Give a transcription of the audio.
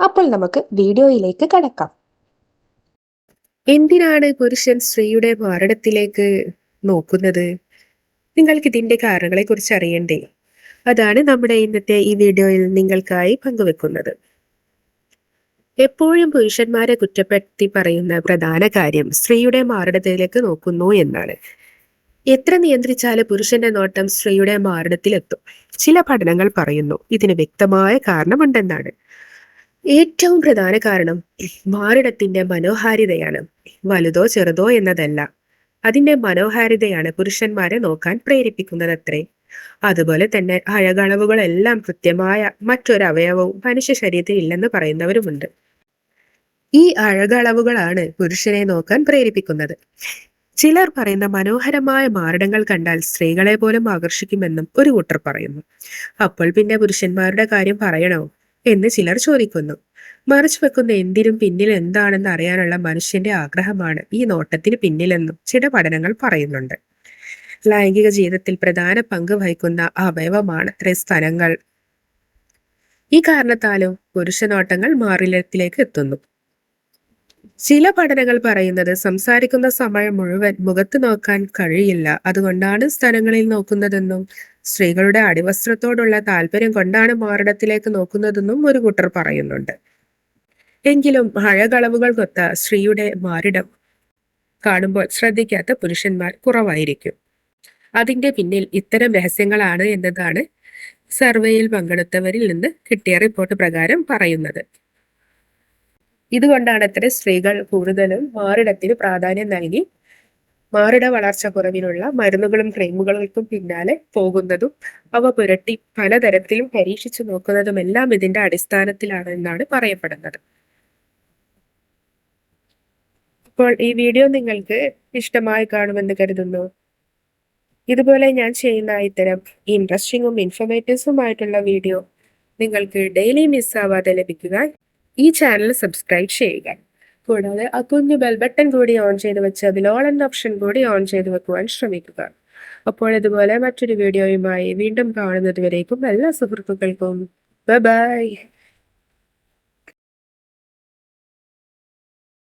അപ്പോൾ നമുക്ക് വീഡിയോയിലേക്ക് കടക്കാം. എന്തിനാണ് പുരുഷൻ സ്ത്രീയുടെ മാരടത്തിലേക്ക് നോക്കുന്നത്? നിങ്ങൾക്ക് ഇതിന്റെ കാരണങ്ങളെ കുറിച്ച് അറിയണ്ടേ? അതാണ് നമ്മുടെ ഇന്നത്തെ ഈ വീഡിയോയിൽ നിങ്ങൾക്കായി പങ്കുവെക്കുന്നത്. എപ്പോഴും പുരുഷന്മാരെ കുറ്റപ്പെടുത്തി പറയുന്ന പ്രധാന കാര്യം സ്ത്രീയുടെ മാരടത്തിലേക്ക് നോക്കുന്നു എന്നാണ്. എത്ര നിയന്ത്രിച്ചാലും പുരുഷന്റെ നോട്ടം സ്ത്രീയുടെ മാരടത്തിലെത്തും ചില പഠനങ്ങൾ പറയുന്നു ഇതിന് വ്യക്തമായ കാരണമുണ്ടെന്നാണ്. ഏറ്റവും പ്രധാന കാരണം മാറിടത്തിന്റെ മനോഹാരിതയാണ്. വലുതോ ചെറുതോ എന്നതല്ല. അതിന്റെ മനോഹാരിതയാണ് പുരുഷന്മാരെ നോക്കാൻ പ്രേരിപ്പിക്കുന്നതത്രേ. അതുപോലെ തന്നെ അഴകളവുകളെല്ലാം കൃത്യമായ മറ്റൊരവയവവും മനുഷ്യ ശരീരത്തിൽ ഇല്ലെന്ന് പറയുന്നവരുമുണ്ട്. ഈ അഴകളവുകളാണ് പുരുഷനെ നോക്കാൻ പ്രേരിപ്പിക്കുന്നത്. ചിലർ പറയുന്ന മനോഹരമായ മാരടങ്ങൾ കണ്ടാൽ സ്ത്രീകളെ പോലും ആകർഷിക്കുമെന്നും ഒരു കൂട്ടർ പറയുന്നു. അപ്പോൾ പിന്നെ പുരുഷന്മാരുടെ കാര്യം പറയണോ? എന്ന് ചിലർ ചോദിക്കുന്നു. മറിച്ചു വെക്കുന്ന എന്തിനും പിന്നിൽ എന്താണെന്ന് അറിയാനുള്ള മനുഷ്യന്റെ ആഗ്രഹമാണ് ഈ നോട്ടത്തിന് പിന്നിലെന്നും ചില പഠനങ്ങൾ പറയുന്നുണ്ട്. ലൈംഗിക ജീവിതത്തിൽ പ്രധാന പങ്ക് വഹിക്കുന്ന അവയവമാണ് സ്ഥലങ്ങൾ. ഈ കാരണത്താലും പുരുഷനോട്ടങ്ങൾ മാറിലത്തിലേക്ക് എത്തുന്നു. ചില പഠനങ്ങൾ പറയുന്നത് സംസാരിക്കുന്ന സമയം മുഴുവൻ മുഖത്ത് നോക്കാൻ കഴിയില്ല. അതുകൊണ്ടാണ് സ്ഥലങ്ങളിൽ നോക്കുന്നതെന്നും സ്ത്രീകളുടെ അടിവസ്ത്രത്തോടുള്ള താല്പര്യം കൊണ്ടാണ് മാറിടത്തിലേക്ക് നോക്കുന്നതെന്നും ഒരു കൂട്ടർ പറയുന്നുണ്ട്. എങ്കിലും കൊത്ത സ്ത്രീയുടെ മാറിടം കാണുമ്പോൾ ശ്രദ്ധിക്കാത്ത പുരുഷന്മാർ കുറവായിരിക്കും. അതിന്റെ പിന്നിൽ ഇത്തരം രഹസ്യങ്ങളാണ് എന്നതാണ് സർവേയിൽ പങ്കെടുത്തവരിൽ നിന്ന് കിട്ടിയ റിപ്പോർട്ട് പ്രകാരം പറയുന്നത്. ഇതുകൊണ്ടാണ് അത്ര സ്ത്രീകൾ കൂടുതലും മാറിടത്തിന് പ്രാധാന്യം നൽകി മാറിട വളർച്ച കുറവിനുള്ള മരുന്നുകളും ക്രീമുകൾക്കും പിന്നാലെ പോകുന്നതും അവ പുരട്ടി പലതരത്തിലും പരീക്ഷിച്ചു നോക്കുന്നതുമെല്ലാം ഇതിന്റെ അടിസ്ഥാനത്തിലാണ് എന്നാണ് പറയപ്പെടുന്നത്. അപ്പോൾ ഈ വീഡിയോ നിങ്ങൾക്ക് ഇഷ്ടമായി കാണുമെന്ന് കരുതുന്നു. ഇതുപോലെ ഞാൻ ചെയ്യുന്ന ഇത്തരം ഇൻട്രസ്റ്റിങ്ങും ഇൻഫർമേറ്റീവ്സുമായിട്ടുള്ള വീഡിയോ നിങ്ങൾക്ക് ഡെയിലി മിസ്സാവാതെ ലഭിക്കുക ഈ ചാനൽ സബ്സ്ക്രൈബ് ചെയ്യുക. കൂടാതെ ആ കുഞ്ഞു ബെൽ ബട്ടൺ കൂടി ഓൺ ചെയ്ത് വെച്ച് അതിൽ ഓൾ എന്ന ഓപ്ഷൻ കൂടി ഓൺ ചെയ്ത് വെക്കുവാൻ ശ്രമിക്കുക. അപ്പോൾ ഇതുപോലെ മറ്റൊരു വീഡിയോയുമായി വീണ്ടും കാണുന്നത് വരേക്കും എല്ലാ സുഹൃത്തുക്കൾക്കും. ബൈ